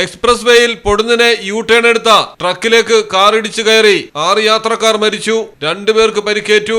Express വേയിൽ പൊടുന്നിനെ U turn എടുത്ത ട്രക്കിലേക്ക് കാറിടിച്ചു കയറി ആറ് യാത്രക്കാർ മരിച്ചു. രണ്ടുപേർക്ക് പരിക്കേറ്റു.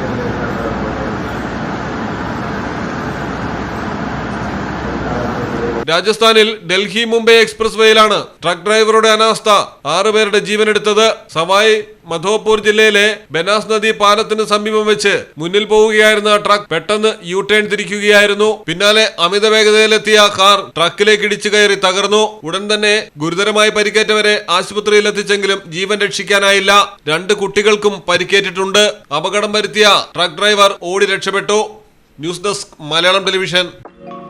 Thank you. രാജസ്ഥാനിൽ ഡൽഹി മുംബൈ എക്സ്പ്രസ് വേയിലാണ് ട്രക്ക് ഡ്രൈവറുടെ അനാസ്ഥ. ആറുപേരുടെ ജീവനെടുത്തത് സവായ് മധോപൂർ ജില്ലയിലെ ബനാസ് നദി പാലത്തിന് സമീപം വെച്ച് മുന്നിൽ പോവുകയായിരുന്ന ട്രക്ക് പെട്ടെന്ന് യു ടേൺ തിരിക്കുകയായിരുന്നു. പിന്നാലെ അമിത വേഗതയിലെത്തിയ കാർ ട്രക്കിലേക്ക് ഇടിച്ചു കയറി തകർന്നു. ഉടൻ തന്നെ ഗുരുതരമായി പരിക്കേറ്റവരെ ആശുപത്രിയിൽ എത്തിച്ചെങ്കിലും ജീവൻ രക്ഷിക്കാനായില്ല. രണ്ട് കുട്ടികൾക്കും പരിക്കേറ്റിട്ടുണ്ട്. അപകടം വരുത്തിയ ട്രക്ക് ഡ്രൈവർ ഓടി രക്ഷപ്പെട്ടു. News desk Malayalam television.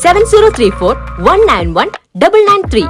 seven zero three four one nine one double nine three